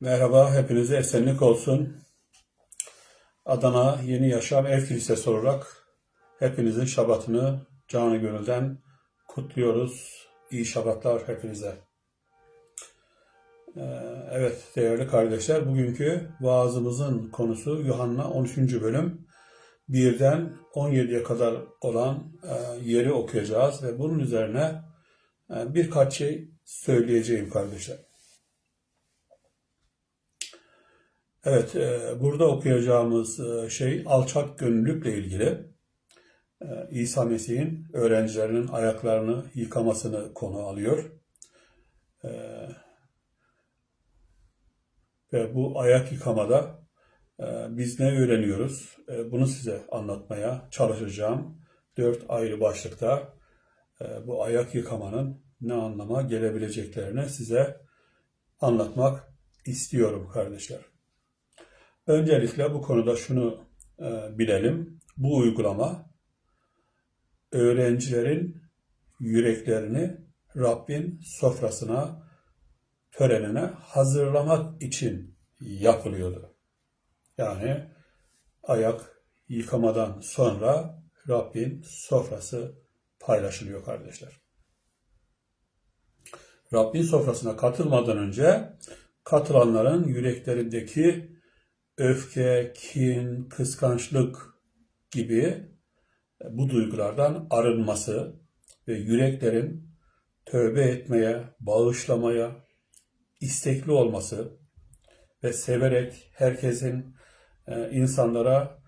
Merhaba, hepinize esenlik olsun. Adana Yeni Yaşam Ev Kilisesi olarak hepinizin şabatını canı gönülden kutluyoruz. İyi şabatlar hepinize. Ee, Evet değerli kardeşler, bugünkü vaazımızın konusu Yuhanna 13. bölüm 1'den 17'ye kadar olan e, yeri okuyacağız ve bunun üzerine e, birkaç şey söyleyeceğim kardeşler. Evet, e, burada okuyacağımız e, şey alçak gönüllülükle ilgili. E, İsa Mesih'in öğrencilerinin ayaklarını yıkamasını konu alıyor. Ve bu ayak yıkamada biz ne öğreniyoruz? Bunu size anlatmaya çalışacağım. Dört ayrı başlıkta bu ayak yıkamanın ne anlama gelebileceklerini size anlatmak istiyorum kardeşler. Öncelikle bu konuda şunu e, bilelim. Bu uygulama öğrencilerin yüreklerini Rabbin sofrasına, törenine hazırlamak için yapılıyordu. Yani ayak yıkamadan sonra Rabbin sofrası paylaşılıyor kardeşler. Rabbin sofrasına katılmadan önce katılanların yüreklerindeki öfke, kin, kıskançlık gibi bu duygulardan arınması ve yüreklerin tövbe etmeye, bağışlamaya istekli olması ve severek herkesin e, insanlara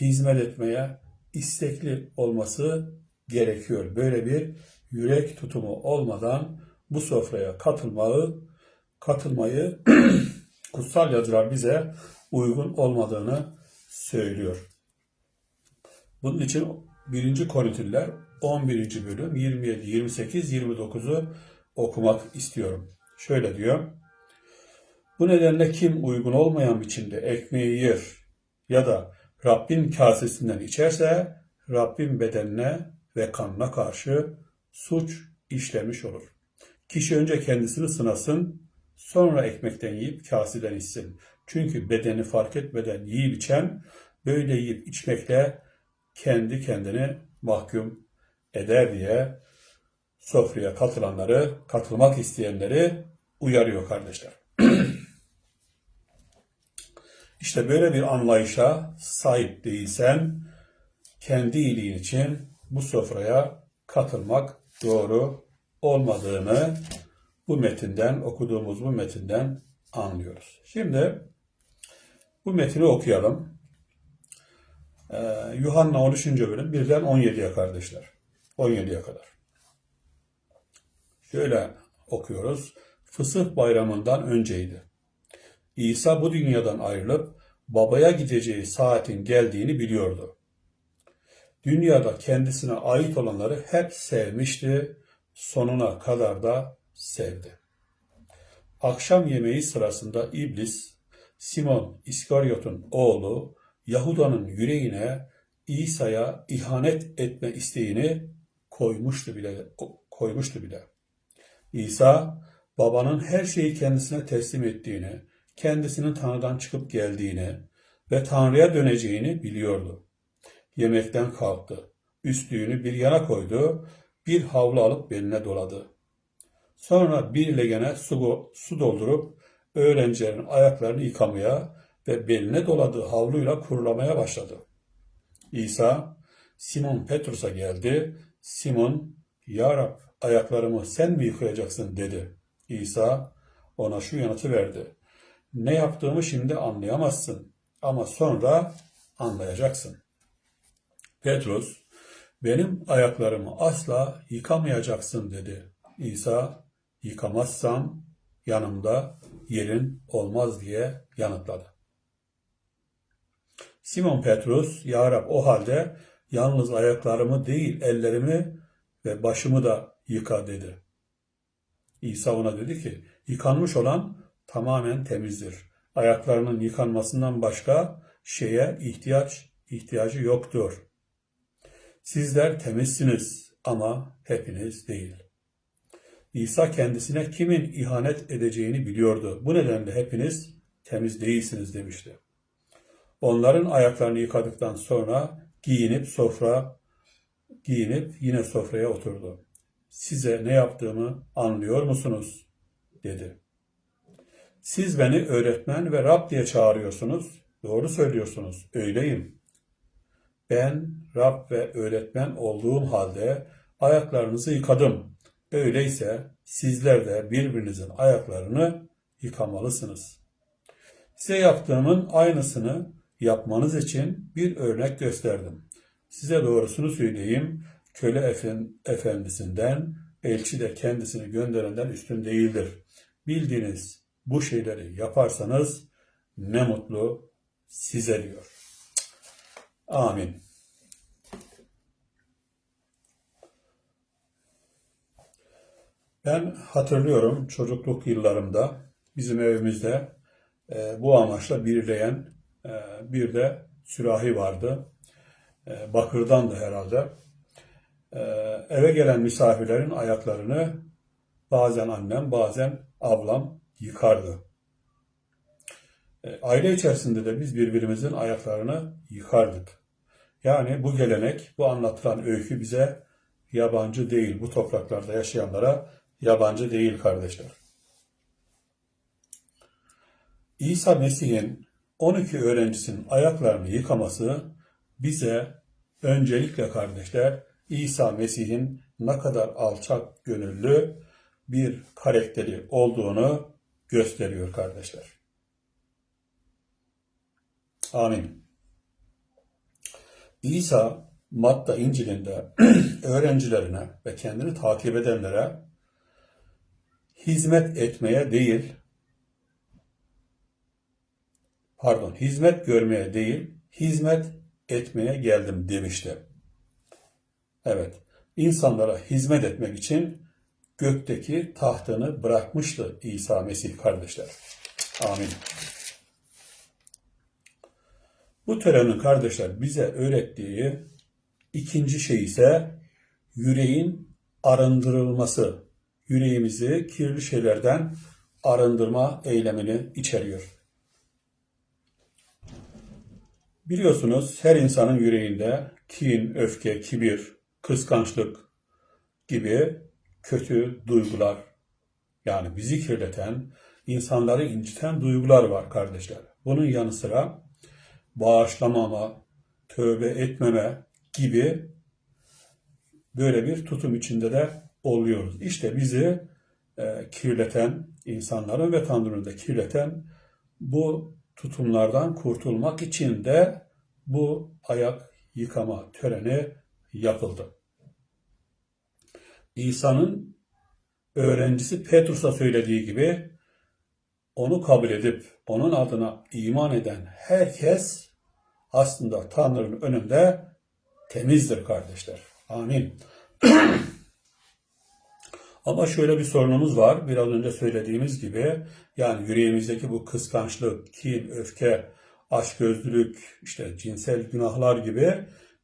hizmet etmeye istekli olması gerekiyor. Böyle bir yürek tutumu olmadan bu sofraya katılmayı katılmayı kutsal yazılar bize uygun olmadığını söylüyor. Bunun için 1. Korintiler 11. bölüm 27, 28, 29'u okumak istiyorum. Şöyle diyor. Bu nedenle kim uygun olmayan biçimde ekmeği yer ya da Rabbin kasesinden içerse Rabbin bedenine ve kanına karşı suç işlemiş olur. Kişi önce kendisini sınasın, sonra ekmekten yiyip kaseden içsin. Çünkü bedeni fark etmeden yiyip içen böyle yiyip içmekle kendi kendini mahkum eder diye sofraya katılanları, katılmak isteyenleri uyarıyor kardeşler. İşte böyle bir anlayışa sahip değilsen kendi iyiliğin için bu sofraya katılmak doğru olmadığını bu metinden, okuduğumuz bu metinden anlıyoruz. Şimdi bu metni okuyalım. Ee, Yuhanna 13. bölüm 1'den 17'ye kardeşler. 17'ye kadar. Şöyle okuyoruz. Fısıh bayramından önceydi. İsa bu dünyadan ayrılıp babaya gideceği saatin geldiğini biliyordu. Dünyada kendisine ait olanları hep sevmişti, sonuna kadar da sevdi. Akşam yemeği sırasında iblis, Simon İskaryot'un oğlu Yahuda'nın yüreğine İsa'ya ihanet etme isteğini koymuştu bile koymuştu bile. İsa babanın her şeyi kendisine teslim ettiğini, kendisinin Tanrı'dan çıkıp geldiğini ve Tanrı'ya döneceğini biliyordu. Yemekten kalktı. Üstlüğünü bir yana koydu, bir havlu alıp beline doladı. Sonra bir legene su, su doldurup öğrencilerin ayaklarını yıkamaya ve beline doladığı havluyla kurulamaya başladı. İsa Simon Petrus'a geldi. Simon, Ya Rab ayaklarımı sen mi yıkayacaksın dedi. İsa ona şu yanıtı verdi. Ne yaptığımı şimdi anlayamazsın ama sonra anlayacaksın. Petrus, benim ayaklarımı asla yıkamayacaksın dedi. İsa, yıkamazsam yanımda yerin olmaz diye yanıtladı. Simon Petrus, Ya Rab o halde yalnız ayaklarımı değil ellerimi ve başımı da yıka dedi. İsa ona dedi ki, yıkanmış olan tamamen temizdir. Ayaklarının yıkanmasından başka şeye ihtiyaç ihtiyacı yoktur. Sizler temizsiniz ama hepiniz değil. İsa kendisine kimin ihanet edeceğini biliyordu. Bu nedenle hepiniz temiz değilsiniz demişti. Onların ayaklarını yıkadıktan sonra giyinip sofra giyinip yine sofraya oturdu. Size ne yaptığımı anlıyor musunuz? dedi. Siz beni öğretmen ve Rab diye çağırıyorsunuz. Doğru söylüyorsunuz. Öyleyim. Ben Rab ve öğretmen olduğum halde ayaklarınızı yıkadım. Öyleyse sizler de birbirinizin ayaklarını yıkamalısınız. Size yaptığımın aynısını yapmanız için bir örnek gösterdim. Size doğrusunu söyleyeyim, köle efen- efendisinden, elçi de kendisini gönderenden üstün değildir. Bildiğiniz bu şeyleri yaparsanız ne mutlu size diyor. Amin. Ben hatırlıyorum çocukluk yıllarımda bizim evimizde e, bu amaçla birleyen e, bir de sürahi vardı. E, bakırdandı herhalde. E, eve gelen misafirlerin ayaklarını bazen annem bazen ablam yıkardı. E, aile içerisinde de biz birbirimizin ayaklarını yıkardık. Yani bu gelenek, bu anlatılan öykü bize yabancı değil. Bu topraklarda yaşayanlara yabancı değil kardeşler. İsa Mesih'in 12 öğrencisinin ayaklarını yıkaması bize öncelikle kardeşler İsa Mesih'in ne kadar alçak gönüllü bir karakteri olduğunu gösteriyor kardeşler. Amin. İsa Matta İncil'inde öğrencilerine ve kendini takip edenlere hizmet etmeye değil, pardon, hizmet görmeye değil, hizmet etmeye geldim demişti. Evet, insanlara hizmet etmek için gökteki tahtını bırakmıştı İsa Mesih kardeşler. Amin. Bu törenin kardeşler bize öğrettiği ikinci şey ise yüreğin arındırılması. Yüreğimizi kirli şeylerden arındırma eylemini içeriyor. Biliyorsunuz her insanın yüreğinde kin, öfke, kibir, kıskançlık gibi kötü duygular yani bizi kirleten, insanları inciten duygular var kardeşler. Bunun yanı sıra bağışlamama, tövbe etmeme gibi böyle bir tutum içinde de oluyoruz. İşte bizi e, kirleten, insanların ve Tanrı'nın da kirleten bu tutumlardan kurtulmak için de bu ayak yıkama töreni yapıldı. İsa'nın öğrencisi Petrus'a söylediği gibi onu kabul edip onun adına iman eden herkes aslında Tanrı'nın önünde temizdir kardeşler. Amin. Ama şöyle bir sorunumuz var. Biraz önce söylediğimiz gibi yani yüreğimizdeki bu kıskançlık, kin, öfke, açgözlülük, işte cinsel günahlar gibi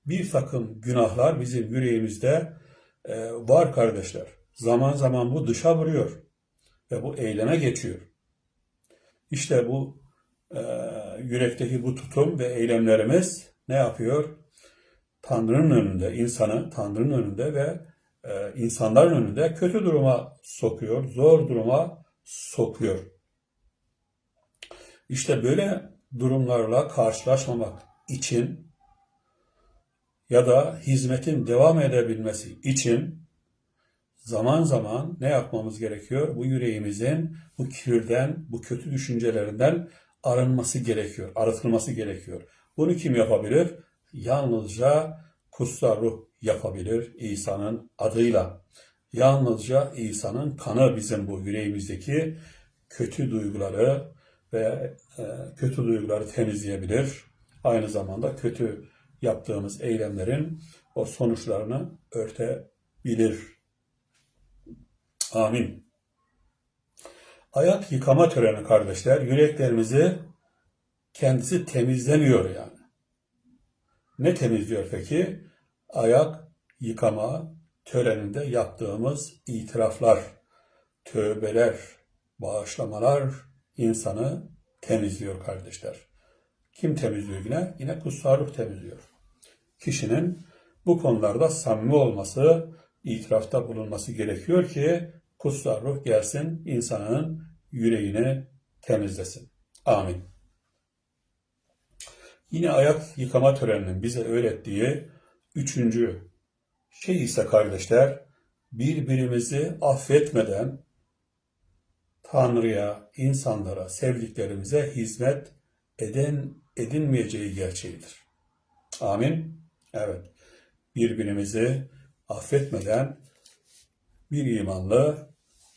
bir takım günahlar bizim yüreğimizde e, var kardeşler. Zaman zaman bu dışa vuruyor ve bu eyleme geçiyor. İşte bu e, yürekteki bu tutum ve eylemlerimiz ne yapıyor? Tanrı'nın önünde, insanı Tanrı'nın önünde ve insanların önünde kötü duruma sokuyor, zor duruma sokuyor. İşte böyle durumlarla karşılaşmamak için ya da hizmetin devam edebilmesi için zaman zaman ne yapmamız gerekiyor? Bu yüreğimizin bu kirden, bu kötü düşüncelerinden arınması gerekiyor, arıtılması gerekiyor. Bunu kim yapabilir? Yalnızca kutsal ruh yapabilir İsa'nın adıyla. Yalnızca İsa'nın kanı bizim bu yüreğimizdeki kötü duyguları ve e, kötü duyguları temizleyebilir. Aynı zamanda kötü yaptığımız eylemlerin o sonuçlarını örtebilir. Amin. Ayak yıkama töreni kardeşler yüreklerimizi kendisi temizlemiyor yani. Ne temizliyor peki? Ayak yıkama töreninde yaptığımız itiraflar, tövbeler, bağışlamalar insanı temizliyor kardeşler. Kim temizliyor yine? Yine kutsal ruh temizliyor. Kişinin bu konularda samimi olması, itirafta bulunması gerekiyor ki kutsal ruh gelsin insanın yüreğini temizlesin. Amin. Yine ayak yıkama töreninin bize öğrettiği üçüncü şey ise kardeşler, birbirimizi affetmeden Tanrı'ya, insanlara, sevdiklerimize hizmet eden edinmeyeceği gerçeğidir. Amin. Evet. Birbirimizi affetmeden bir imanlı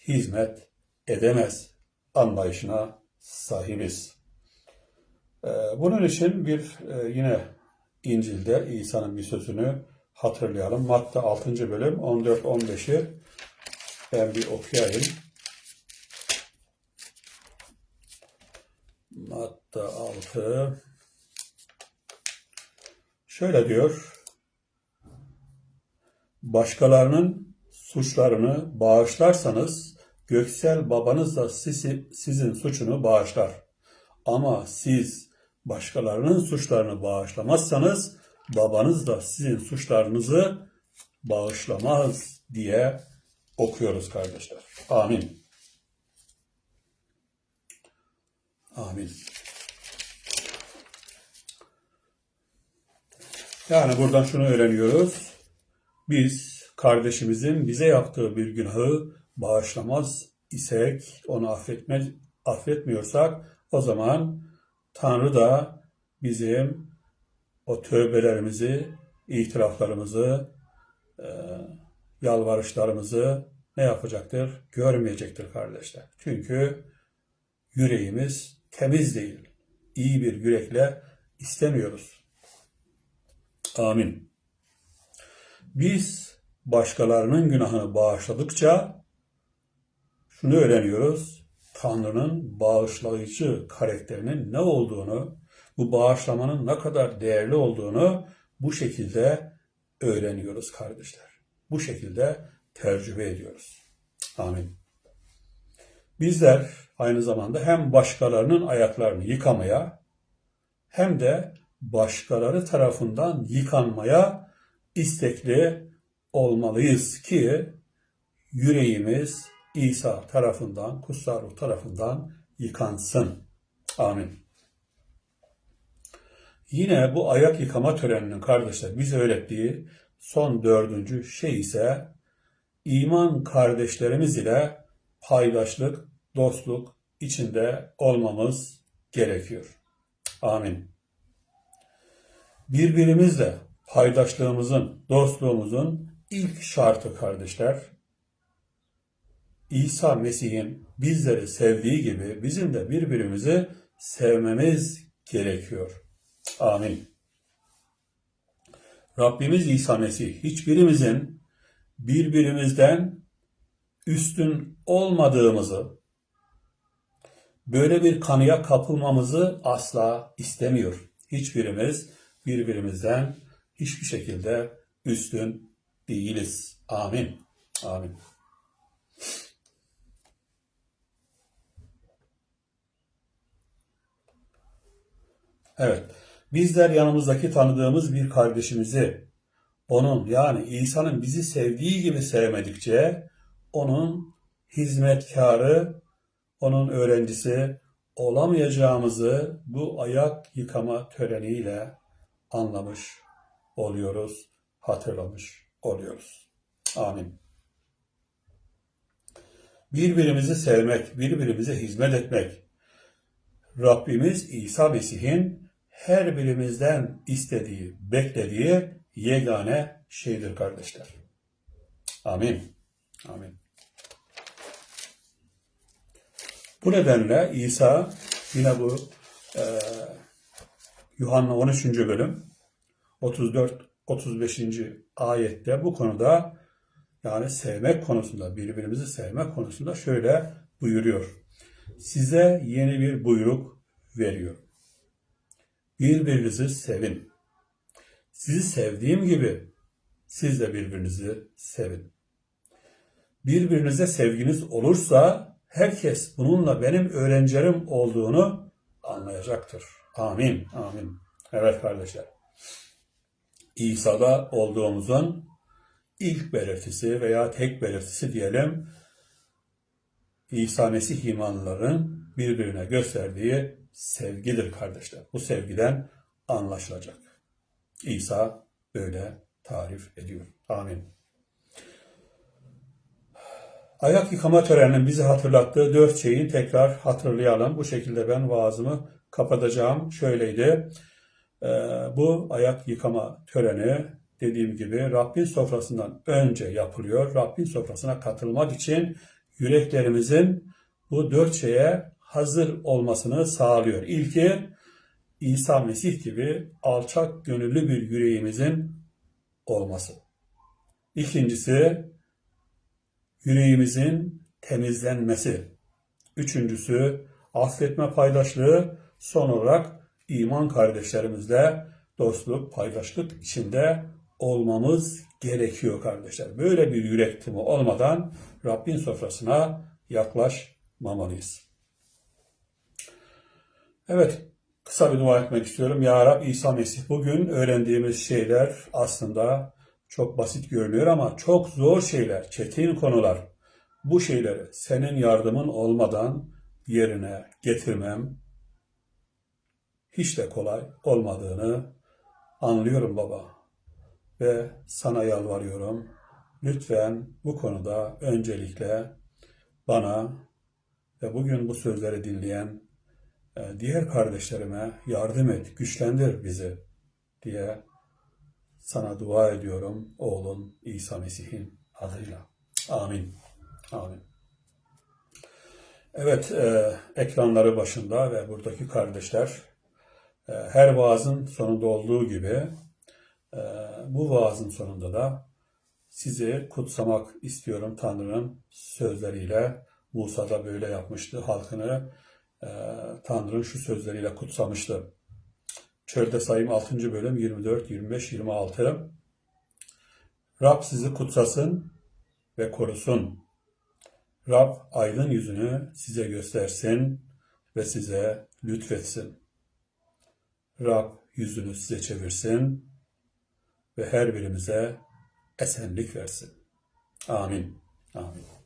hizmet edemez anlayışına sahibiz. Ee, Bunun için bir e, yine İncil'de İsa'nın bir sözünü hatırlayalım. Matta 6. bölüm 14-15'i ben bir okuyayım. Matta 6 şöyle diyor. Başkalarının suçlarını bağışlarsanız göksel babanız da sizi, sizin suçunu bağışlar. Ama siz başkalarının suçlarını bağışlamazsanız babanız da sizin suçlarınızı bağışlamaz diye okuyoruz kardeşler. Amin. Amin. Yani buradan şunu öğreniyoruz. Biz kardeşimizin bize yaptığı bir günahı bağışlamaz isek, onu affetme, affetmiyorsak o zaman Tanrı da bizim o tövbelerimizi, itiraflarımızı, e, yalvarışlarımızı ne yapacaktır? Görmeyecektir kardeşler. Çünkü yüreğimiz temiz değil. İyi bir yürekle istemiyoruz. Amin. Biz başkalarının günahını bağışladıkça şunu öğreniyoruz. Tanrı'nın bağışlayıcı karakterinin ne olduğunu, bu bağışlamanın ne kadar değerli olduğunu bu şekilde öğreniyoruz kardeşler. Bu şekilde tecrübe ediyoruz. Amin. Bizler aynı zamanda hem başkalarının ayaklarını yıkamaya hem de başkaları tarafından yıkanmaya istekli olmalıyız ki yüreğimiz İsa tarafından, kutsal ruh tarafından yıkansın. Amin. Yine bu ayak yıkama töreninin kardeşler bize öğrettiği son dördüncü şey ise iman kardeşlerimiz ile paydaşlık, dostluk içinde olmamız gerekiyor. Amin. Birbirimizle paydaşlığımızın, dostluğumuzun ilk şartı kardeşler, İsa Mesih'in bizleri sevdiği gibi bizim de birbirimizi sevmemiz gerekiyor. Amin. Rabbimiz İsa Mesih hiçbirimizin birbirimizden üstün olmadığımızı, böyle bir kanıya kapılmamızı asla istemiyor. Hiçbirimiz birbirimizden hiçbir şekilde üstün değiliz. Amin. Amin. Evet. Bizler yanımızdaki tanıdığımız bir kardeşimizi onun yani İsa'nın bizi sevdiği gibi sevmedikçe onun hizmetkarı, onun öğrencisi olamayacağımızı bu ayak yıkama töreniyle anlamış oluyoruz, hatırlamış oluyoruz. Amin. Birbirimizi sevmek, birbirimize hizmet etmek, Rabbimiz İsa Mesih'in her birimizden istediği, beklediği yegane şeydir kardeşler. Amin. Amin. Bu nedenle İsa yine bu e, Yuhanna 13. bölüm 34-35. ayette bu konuda yani sevmek konusunda, birbirimizi sevmek konusunda şöyle buyuruyor. Size yeni bir buyruk veriyor. Birbirinizi sevin. Sizi sevdiğim gibi siz de birbirinizi sevin. Birbirinize sevginiz olursa herkes bununla benim öğrencilerim olduğunu anlayacaktır. Amin. Amin. Evet kardeşler. İsa'da olduğumuzun ilk belirtisi veya tek belirtisi diyelim İsa Mesih imanlıların birbirine gösterdiği sevgidir kardeşler. Bu sevgiden anlaşılacak. İsa böyle tarif ediyor. Amin. Ayak yıkama töreninin bizi hatırlattığı dört şeyi tekrar hatırlayalım. Bu şekilde ben vaazımı kapatacağım. Şöyleydi. Ee, bu ayak yıkama töreni dediğim gibi Rabbin sofrasından önce yapılıyor. Rabbin sofrasına katılmak için yüreklerimizin bu dört şeye hazır olmasını sağlıyor. İlki İsa Mesih gibi alçak gönüllü bir yüreğimizin olması. İkincisi yüreğimizin temizlenmesi. Üçüncüsü affetme paydaşlığı. Son olarak iman kardeşlerimizle dostluk, paydaşlık içinde olmamız gerekiyor kardeşler. Böyle bir yürek timi olmadan Rabbin sofrasına yaklaşmamalıyız. Evet, kısa bir dua etmek istiyorum. Ya Rab İsa Mesih bugün öğrendiğimiz şeyler aslında çok basit görünüyor ama çok zor şeyler, çetin konular. Bu şeyleri senin yardımın olmadan yerine getirmem hiç de kolay olmadığını anlıyorum baba. Ve sana yalvarıyorum. Lütfen bu konuda öncelikle bana ve bugün bu sözleri dinleyen diğer kardeşlerime yardım et, güçlendir bizi diye sana dua ediyorum oğlun İsa Mesih'in adıyla. Amin. Amin. Evet, e, ekranları başında ve buradaki kardeşler e, her vaazın sonunda olduğu gibi e, bu vaazın sonunda da sizi kutsamak istiyorum Tanrı'nın sözleriyle. Musa da böyle yapmıştı. Halkını e, Tanrı'nın şu sözleriyle kutsamıştı. Çölde sayım 6. bölüm 24, 25, 26. Rab sizi kutsasın ve korusun. Rab aydın yüzünü size göstersin ve size lütfetsin. Rab yüzünü size çevirsin ve her birimize esenlik versin. Amin. Amin.